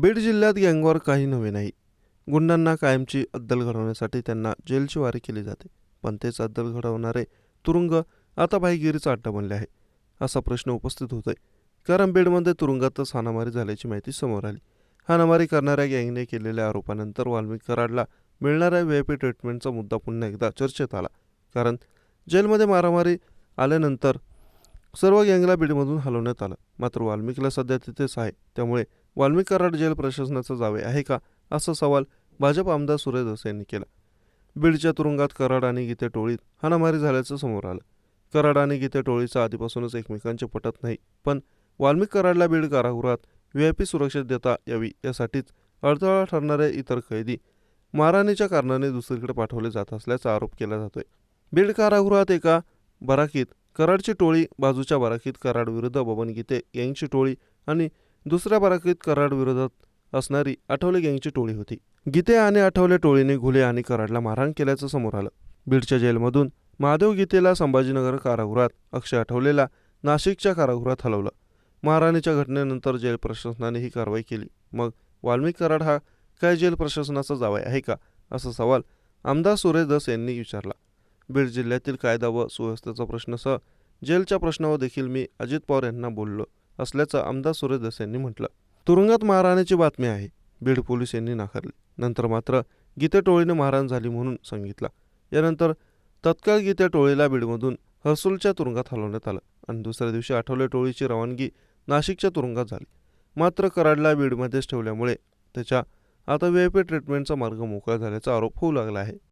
बीड जिल्ह्यात गँगवर काही नवे नाही. गुंडांना कायमची अद्दल घडवण्यासाठी त्यांना जेलची वारी केली जाते. पण तेच अद्दल घडवणारे तुरुंग आता भाईगिरीचा अड्डा बनले आहे असा प्रश्न उपस्थित होतोय. कारण बीडमध्ये तुरुंगातच हाणामारी झाल्याची माहिती समोर आली. हाणामारी करणाऱ्या गँगने केलेल्या आरोपानंतर वाल्मिक कराडला मिळणाऱ्या व्ही आय पी ट्रीटमेंटचा मुद्दा पुन्हा एकदा चर्चेत आला. कारण जेलमध्ये मारामारी आल्यानंतर सर्व गँगला बीडमधून हलवण्यात आलं. मात्र वाल्मिकला सध्या तिथेच आहे. त्यामुळे वाल्मिक कराड जेल प्रशासनाचा जावे आहे का? असा सवाल भाजप आमदार सुरेश धस यांनी केला. बीडच्या तुरुंगात कराड आणि गीते टोळीत हाणामारी झाल्याचं समोर आलं. कराड आणि गीते टोळीचा आधीपासूनच एकमेकांचे पटत नाही पण वाल्मिक कराडला बीड कारागृहात व्ही आय पी सुरक्षा देता यावी यासाठीच अडथळा ठरणारे इतर कैदी मारहाणीच्या कारणाने दुसरीकडे पाठवले जात असल्याचा आरोप केला जातोय. बीड कारागृहात एका बराकीत कराडची टोळी बाजूच्या बराकीत कराड विरुद्ध बबन गीते गँगची टोळी आणि दुसऱ्या बराकीत कराडविरोधात असणारी आठवले गँगची टोळी होती. गीते आणि आठवले टोळीने घुले आणि कराडला मारहाण केल्याचं समोर आलं. बीडच्या जेलमधून महादेव गीतेला संभाजीनगर कारागृहात अक्षय आठवलेला नाशिकच्या कारागृहात हलवलं. महाराणीच्या घटनेनंतर जेल प्रशासनाने ही कारवाई केली. मग वाल्मिक कराड हा काय जेल प्रशासनाचा जावाय आहे का? असा सवाल आमदार सुरेश दस यांनी विचारला. बीड जिल्ह्यातील कायदा व सुव्यवस्थेचा प्रश्नसह जेलच्या प्रश्नावर देखील मी अजित पवार यांना बोललो. असल्याचं आमदार सुरेश दस यांनी म्हटलं. तुरुंगात महाराणाची बातमी आहे. बीड पोलीस यांनी नाकारली. नंतर मात्र गीते टोळीने मारहाण झाली म्हणून सांगितलं. यानंतर तत्काळ गीते टोळीला बीडमधून हर्सुलच्या तुरुंगात हलवण्यात आलं आणि दुसऱ्या दिवशी आठवले टोळीची रवानगी नाशिकच्या तुरुंगात झाली. मात्र कराडला बीडमध्येच ठेवल्यामुळे त्याच्या आता व्ही आय पी ट्रीटमेंटचा मार्ग मोकळा झाल्याचा आरोप होऊ लागला आहे.